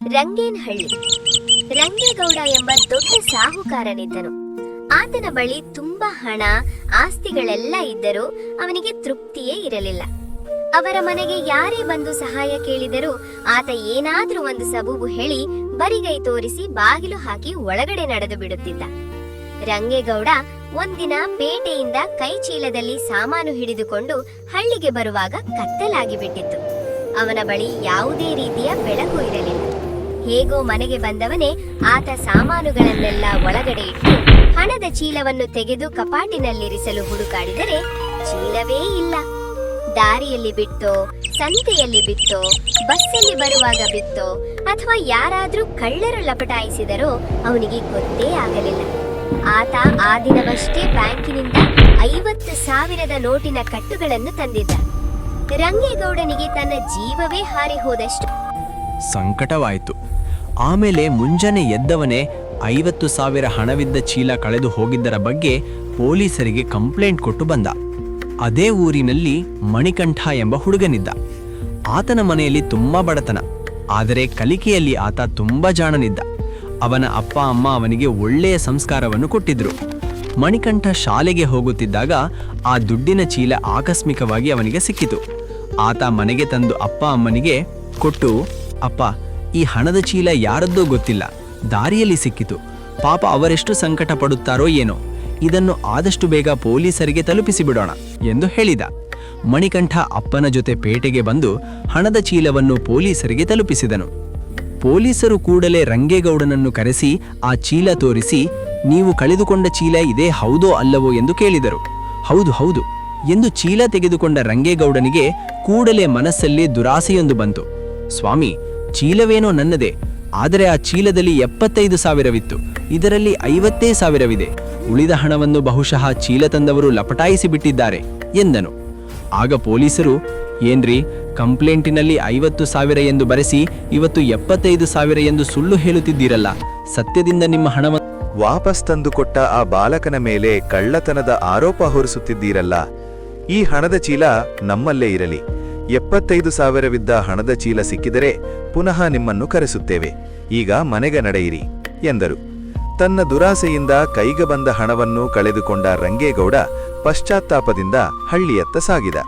ರಂಗೇನಹಳ್ಳಿ ರಂಗೇಗೌಡ ಎಂಬ ದೊಡ್ಡ ಸಾಹುಕಾರನಿದ್ದನು. ಆತನ ಬಳಿ ತುಂಬಾ ಹಣ, ಆಸ್ತಿಗಳೆಲ್ಲ ಇದ್ದರೂ ಅವನಿಗೆ ತೃಪ್ತಿಯೇ ಇರಲಿಲ್ಲ. ಅವರ ಮನೆಗೆ ಯಾರೇ ಬಂದು ಸಹಾಯ ಕೇಳಿದರೂ ಆತ ಏನಾದರೂ ಒಂದು ಸಬೂಬು ಹೇಳಿ ಬರಿಗೈ ತೋರಿಸಿ ಬಾಗಿಲು ಹಾಕಿ ಒಳಗಡೆ ನಡೆದು ಬಿಡುತ್ತಿದ್ದ. ರಂಗೇಗೌಡ ಒಂದಿನ ಪೇಟೆಯಿಂದ ಕೈ ಚೀಲದಲ್ಲಿ ಸಾಮಾನು ಹಿಡಿದುಕೊಂಡು ಹಳ್ಳಿಗೆ ಬರುವಾಗ ಕತ್ತಲಾಗಿ ಬಿಟ್ಟಿತ್ತು. ಅವನ ಬಳಿ ಯಾವುದೇ ರೀತಿಯ ಬೆಳಕು ಇರಲಿಲ್ಲ. ಹೇಗೋ ಮನೆಗೆ ಬಂದವನೇ ಆತ ಸಾಮಾನುಗಳನ್ನೆಲ್ಲ ಒಳಗಡೆ ಇಟ್ಟು ಹಣದ ಚೀಲವನ್ನು ತೆಗೆದು ಕಪಾಟಿನಲ್ಲಿರಿಸಲು ಹುಡುಕಾಡಿದರೆ ಚೀಲವೇ ಇಲ್ಲ. ದಾರಿಯಲ್ಲಿ ಬಿತ್ತೋ, ಸಂತೆಯಲ್ಲಿ ಬಿತ್ತೋ, ಬಸ್ಸಲ್ಲಿ ಬರುವಾಗ ಬಿತ್ತೋ ಅಥವಾ ಯಾರಾದ್ರೂ ಕಳ್ಳರು ಲಪಟಾಯಿಸಿದರೋ ಅವನಿಗೆ ಗೊತ್ತೇ ಆಗಲಿಲ್ಲ. ಆತ ಆ ದಿನವಷ್ಟೇ ಬ್ಯಾಂಕಿನಿಂದ ಐವತ್ತು ಸಾವಿರದ ನೋಟಿನ ಕಟ್ಟುಗಳನ್ನು ತಂದಿದ್ದ. ರಂಗೇಗೌಡನಿಗೆ ತನ್ನ ಜೀವವೇ ಹಾರಿ ಹೋದಷ್ಟು. ಸಂಕಟವಾಯಿತು. ಆಮೇಲೆ ಮುಂಜಾನೆ ಎದ್ದವನೇ ಐವತ್ತು ಸಾವಿರ ಹಣವಿದ್ದ ಚೀಲ ಕಳೆದು ಹೋಗಿದ್ದರ ಬಗ್ಗೆ ಪೊಲೀಸರಿಗೆ ಕಂಪ್ಲೇಂಟ್ ಕೊಟ್ಟು ಬಂದ. ಅದೇ ಊರಿನಲ್ಲಿ ಮಣಿಕಂಠ ಎಂಬ ಹುಡುಗನಿದ್ದ. ಆತನ ಮನೆಯಲ್ಲಿ ತುಂಬ ಬಡತನ, ಆದರೆ ಕಲಿಕೆಯಲ್ಲಿ ಆತ ತುಂಬ ಜಾಣನಿದ್ದ. ಅವನ ಅಪ್ಪ ಅಮ್ಮ ಅವನಿಗೆ ಒಳ್ಳೆಯ ಸಂಸ್ಕಾರವನ್ನು ಕೊಟ್ಟಿದ್ರು. ಮಣಿಕಂಠ ಶಾಲೆಗೆ ಹೋಗುತ್ತಿದ್ದಾಗ ಆ ದುಡ್ಡಿನ ಚೀಲ ಆಕಸ್ಮಿಕವಾಗಿ ಅವನಿಗೆ ಸಿಕ್ಕಿತು. ಆತ ಮನೆಗೆ ತಂದು ಅಪ್ಪ ಅಮ್ಮನಿಗೆ ಕೊಟ್ಟು ಅಪ್ಪ, ಈ ಹಣದ ಚೀಲ ಯಾರದ್ದೋ ಗೊತ್ತಿಲ್ಲ. ದಾರಿಯಲ್ಲಿ ಸಿಕ್ಕಿತು. ಪಾಪ ಅವರೆಷ್ಟು ಸಂಕಟ ಪಡುತ್ತಾರೋ ಏನೋ. ಇದನ್ನು ಆದಷ್ಟು ಬೇಗ ಪೊಲೀಸರಿಗೆ ತಲುಪಿಸಿ ಬಿಡೋಣ ಎಂದು ಹೇಳಿದ. ಮಣಿಕಂಠ ಅಪ್ಪನ ಜೊತೆ ಪೇಟೆಗೆ ಬಂದು ಹಣದ ಚೀಲವನ್ನು ಪೊಲೀಸರಿಗೆ ತಲುಪಿಸಿದನು. ಪೊಲೀಸರು ಕೂಡಲೇ ರಂಗೇಗೌಡನನ್ನು ಕರೆಸಿ ಆ ಚೀಲ ತೋರಿಸಿ, ನೀವು ಕಳೆದುಕೊಂಡ ಚೀಲ ಇದೇ ಹೌದೋ ಅಲ್ಲವೋ ಎಂದು ಕೇಳಿದರು. ಹೌದು ಹೌದು, ಎಂದು ಚೀಲ ತೆಗೆದುಕೊಂಡ ರಂಗೇಗೌಡನಿಗೆ ಕೂಡಲೇ ಮನಸ್ಸಲ್ಲಿ ದುರಾಸೆಯೊಂದು ಬಂತು. ಸ್ವಾಮಿ ಚೀಲವೇನೋ ನನ್ನದೇ, ಆದರೆ ಆ ಚೀಲದಲ್ಲಿ ಎಪ್ಪತ್ತೈದು ಸಾವಿರವಿತ್ತು. ಇದರಲ್ಲಿ ಐವತ್ತೇ ಸಾವಿರವಿದೆ. ಉಳಿದ ಹಣವನ್ನು ಬಹುಶಃ ಚೀಲ ತಂದವರು ಲಪಟಾಯಿಸಿ ಬಿಟ್ಟಿದ್ದಾರೆ, ಎಂದನು. ಆಗ ಪೊಲೀಸರು, ಏನ್ರಿ, ಕಂಪ್ಲೇಂಟಿನಲ್ಲಿ ಐವತ್ತು ಸಾವಿರ ಎಂದು ಬರೆಸಿ ಇವತ್ತು ಎಪ್ಪತ್ತೈದು ಸಾವಿರ ಎಂದು ಸುಳ್ಳು ಹೇಳುತ್ತಿದ್ದೀರಲ್ಲ, ಸತ್ಯದಿಂದ ನಿಮ್ಮ ಹಣವನ್ನು ವಾಪಸ್ ತಂದುಕೊಟ್ಟ ಆ ಬಾಲಕನ ಮೇಲೆ ಕಳ್ಳತನದ ಆರೋಪ ಹೊರಿಸುತ್ತಿದ್ದೀರಲ್ಲ, ಈ ಹಣದ ಚೀಲ ನಮ್ಮಲ್ಲೇ ಇರಲಿ. ಎಪ್ಪತ್ತೈದು ಸಾವಿರವಿದ್ದ ಹಣದ ಚೀಲ ಸಿಕ್ಕಿದರೆ ಪುನಃ ನಿಮ್ಮನ್ನು ಕರೆಸುತ್ತೇವೆ. ಈಗ ಮನೆಗೆ ನಡೆಯಿರಿ, ಎಂದರು. ತನ್ನ ದುರಾಸೆಯಿಂದ ಕೈಗೆ ಬಂದ ಹಣವನ್ನು ಕಳೆದುಕೊಂಡ ರಂಗೇಗೌಡ ಪಶ್ಚಾತ್ತಾಪದಿಂದ ಹಳ್ಳಿಯತ್ತ ಸಾಗಿದ.